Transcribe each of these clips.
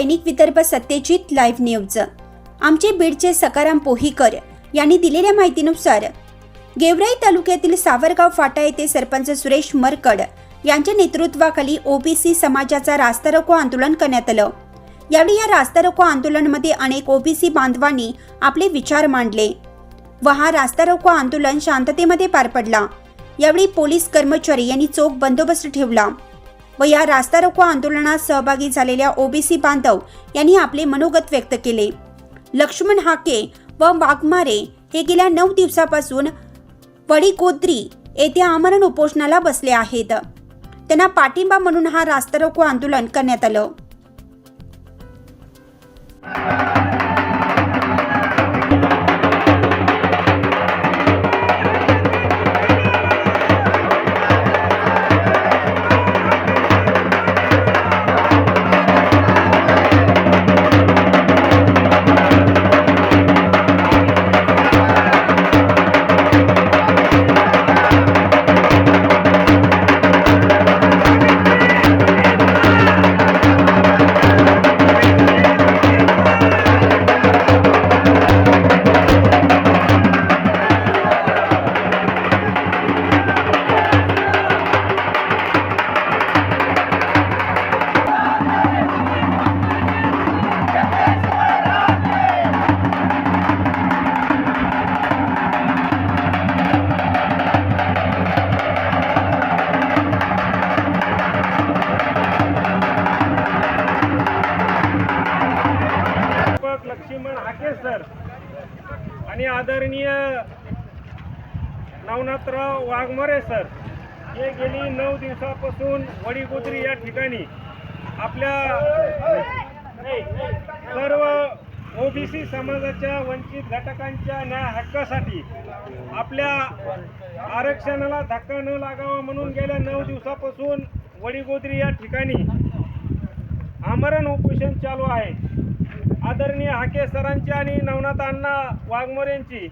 दैनिक Vidarbha Satyajit live news. आमचे बीडचे सकाराम पोहीकर यांनी दिलेल्या माहितीनुसार गेवराई तालुक्यातील सावरगाव फाटा येथे सरपंच सुरेश मरकड यांच्या नेतृत्वाखाली ओबीसी समाजाचा रास्ता रोको आंदोलन करण्यात आलं. यावेळी या रास्ता रोको आंदोलनमध्ये अनेक ओबीसी बांधवांनी आपले विचार मांडले. व हा रास्ता रोको आंदोलन शांततेमध्ये पार पडला. यावेळी पोलीस कर्मचारी यांनी चोख बंदोबस्त ठेवला. व या रास्ता रोको आंदोलनात सहभागी झालेल्या ओबीसी बांधव यांनी आपले मनोगत व्यक्त केले. लक्ष्मण हाके व वाघमारे हे गेल्या नऊ दिवसापासून वडीगोद्री येथे आमरण उपोषणाला बसले आहेत. त्यांना पाठिंबा म्हणून हा रास्ता रोको आंदोलन करण्यात आलं. लक्ष्मण हाके सर. आणि आदरणीय नवनाथराव वाघमोरे सर. हे गेली नऊ दिवसापासून वडीगोद्री या ठिकाणी. आपल्या सर्व ओबीसी समाजाच्या वंचित घटकांच्या न्याय हक्कासाठी आपल्या आरक्षणाला धक्का न लागावा म्हणून गेल्या नऊ दिवसापासून वडीगोद्री या ठिकाणी आमरण उपोषण चालू आहे. आदरणीय हाके सरांची आणि नवनाथ अण्णा वाघमोरेंची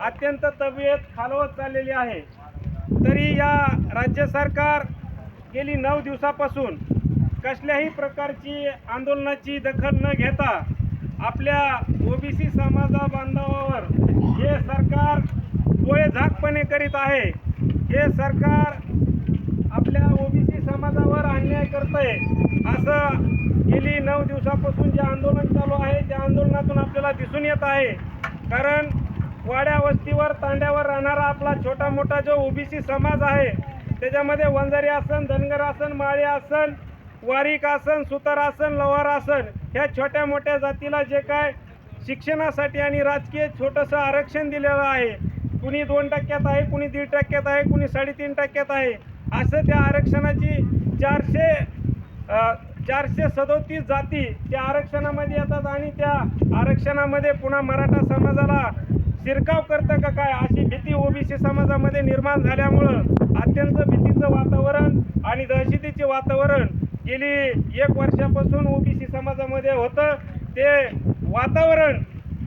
अत्यंत तब्येत खालवत चाललेली आहे. तरी या राज्य सरकार गेली नऊ दिवसापासून कसल्याही प्रकारची आंदोलनाची दखल न घेता आपल्या ओबीसी समाजा बांधवावर हे सरकार डोळे झाकपणे करीत आहे. हे सरकार आपल्या ओबीसी समाजावर अन्याय करतंय असं गेली नऊ दिवसापासून जे आंदोलन चालू आहे त्या आंदोलनातून आपल्याला दिसून येत आहे. कारण वाड्या वस्तीवर तांड्यावर राहणारा आपला छोटा मोठा जो ओबीसी समाज आहे त्याच्यामध्ये वंजारी आसन धनगर आसन माळी आसन वारीक आसन सुतार आसन लवार आसन ह्या छोट्या मोठ्या जातीला जे काय शिक्षणासाठी आणि राजकीय छोटंसं आरक्षण दिलेलं आहे कुणी दोन टक्क्यात आहे कुणी दीड टक्क्यात आहे कुणी साडेतीन टक्क्यात आहे असं त्या आरक्षणाची चारशे चारशे सदोतीस जाती त्या आरक्षणामध्ये येतात आणि त्या आरक्षणामध्ये पुन्हा मराठा समाजाला शिरकाव करतं का काय अशी भीती ओबीसी समाजामध्ये निर्माण झाल्यामुळं अत्यंत भीतीचं वातावरण आणि दहशतीचे वातावरण गेली एक वर्षापासून ओबीसी समाजामध्ये होतं. ते वातावरण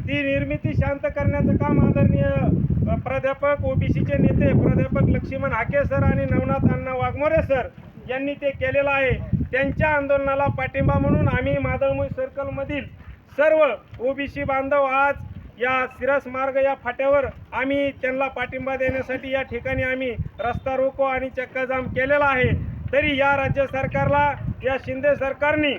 ती निर्मिती शांत करण्याचं काम आदरणीय प्राध्यापक ओबीसीचे नेते प्राध्यापक लक्ष्मण हाके सर आणि नवनाथ अण्णा वाघमोरे सर यांनी ते केलेलं आहे. त्यांच्या आंदोलनाला पाठिंबा म्हणून आम्ही मादळमुई सर्कलमधील सर्व ओबीसी बांधव आज या सिरस मार्ग या फाट्यावर आम्ही त्यांना पाठिंबा देण्यासाठी या ठिकाणी आम्ही रस्ता रोको आणि चक्काजाम केलेला आहे. तरी या राज्य सरकारला या शिंदे सरकारने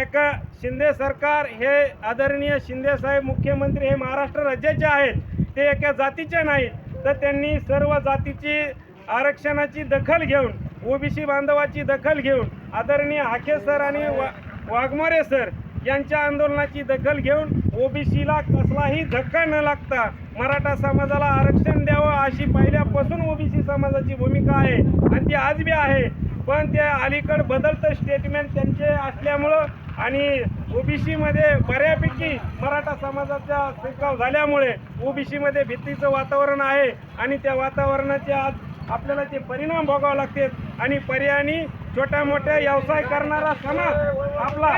एक शिंदे सरकार हे आदरणीय शिंदेसाहेब मुख्यमंत्री हे महाराष्ट्र राज्याचे आहेत ते एका जातीचे नाहीत. तर त्यांनी सर्व जातीची आरक्षणाची दखल घेऊन ओबीसी बांधवाची दखल घेऊन आदरणीय हाके सर आणि वा वाघमोरे सर यांच्या आंदोलनाची दखल घेऊन ओबीसीला कसलाही धक्का न लागता मराठा समाजाला आरक्षण द्यावं अशी पहिल्यापासून ओबीसी समाजाची भूमिका आहे आणि ती आज बी आहे. पण ते अलीकड बदलतं स्टेटमेंट त्यांचे असल्यामुळं आणि ओबीसीमध्ये बऱ्यापैकी मराठा समाजाचा शिरकाव झाल्यामुळे ओबीसीमध्ये भीतीचं वातावरण आहे आणि त्या वातावरणाचे आज आपल्याला ते परिणाम भोगावे लागतात. आणि पर्यायाने छोट्या मोठ्या व्यवसाय करणारा समाज आपला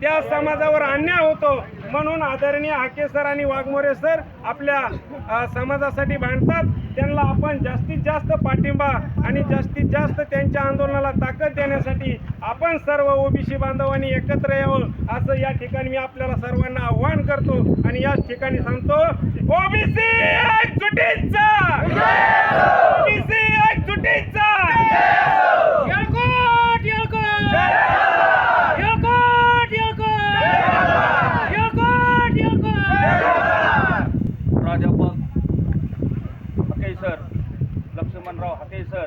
त्या समाजावर अन्याय होतो म्हणून आदरणीय हाके सर आणि वाघमोरे सर आपल्या समाजासाठी भांडतात. त्यांना आपण जास्तीत जास्त पाठिंबा आणि जास्तीत जास्त त्यांच्या आंदोलनाला ताकद देण्यासाठी आपण सर्व ओबीसी बांधवांनी एकत्र यावं असं या ठिकाणी मी आपल्याला सर्वांना आव्हान करतो आणि याच ठिकाणी सांगतो ओबीसी ओबीसी! सर. लक्ष्मणराव हके सर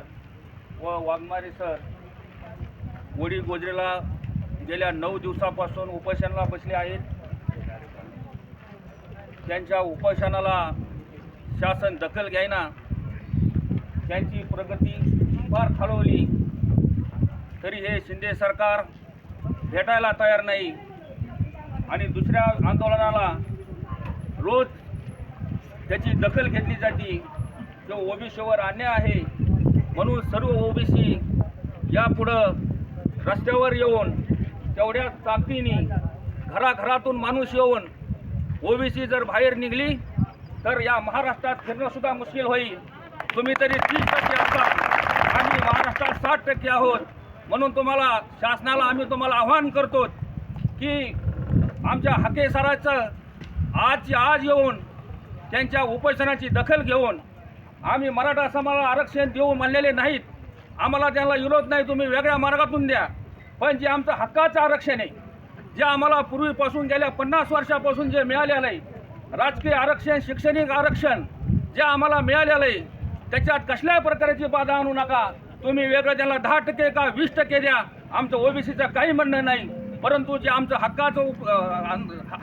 व वाघमारे सर. वडी गोजरेला गेल्या नऊ दिवसापासून उपोषणाला बसले आहेत. त्यांच्या उपोषणाला शासन दखल घ्यायना. त्यांची प्रगती फार खालवली तरी हे शिंदे सरकार भेटायला तयार नाही. आणि दुसऱ्या आंदोलनाला रोज त्याची दखल घेतली जाते. जो ओबीसीवर अन्याय आहे म्हणून सर्व ओबीसी यापुढं रस्त्यावर येऊन तेवढ्या ताकदीने घराघरातून माणूस येऊन ओबीसी जर बाहेर निघली तर या महाराष्ट्रात फिरणंसुद्धा मुश्किल होईल. तुम्ही तरी तीस टक्के असतात आम्ही साठ टक्के आहोत. म्हणून तुम्हाला शासनाला आम्ही तुम्हाला आव्हान करतो की आमच्या हाके सराचं आजची आज येऊन त्यांच्या उपोषणाची दखल घेऊन आम्ही मराठा समाजाला आरक्षण देऊ म्हणलेले नाहीत. आम्हाला त्यांना विरोध नाही तुम्ही वेगळ्या मार्गातून द्या. पण जे आमचं हक्काचं आरक्षण आहे जे आम्हाला पूर्वीपासून गेल्या पन्नास वर्षापासून जे मिळालेलं आहे राजकीय आरक्षण शैक्षणिक आरक्षण जे आम्हाला मिळालेलं आहे त्याच्यात कसल्याही प्रकारची बाधा आणू नका. तुम्ही वेगळं त्यांना दहा टक्के का वीस टक्के द्या. आमचं ओबीसीचं काही म्हणणं नाही. परंतु जे आमचं हक्काचं उप-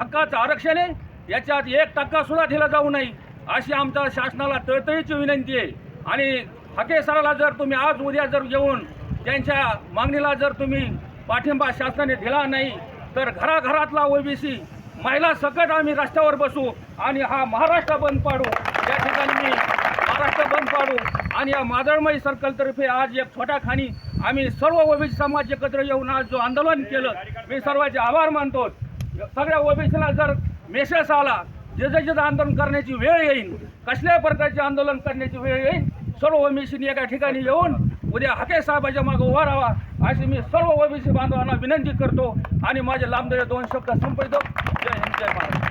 हक्काचं आरक्षण आहे याच्यात एक टक्का सुद्धा दिला जाऊ नये. अशी आमच्या शासनाला तळतळीची विनंती आहे. आणि हके सराला जर तुम्ही आज उद्या जर येऊन त्यांच्या मागणीला जर तुम्ही पाठिंबा शासनाने दिला नाही तर घराघरातला ओबीसी महिला सकट आम्ही रस्त्यावर बसू आणि हा महाराष्ट्र बंद पाडू. या ठिकाणी मी महाराष्ट्र बंद पाडू. आणि या मादळमयी सर्कलतर्फे आज एक छोटा खाणी आम्ही सर्व ओबीसी समाज एकत्र येऊन आज जो आंदोलन केलं मी सर्वांचे आभार मानतो सगळ्या ओबीसीला जर मेसेज आला जे जे जे आंदोलन करण्याची वेळ येईल कसल्याही प्रकारचे आंदोलन करण्याची वेळ येईल सर्व ओबीसीनी एका ठिकाणी येऊन उद्या हाके साहेबाच्या मागे उभा राहावा अशी मी सर्व ओबीसी बांधवांना विनंती करतो आणि माझे लांबदळे दोन शब्द संपवितो जय हिंद जय महाराज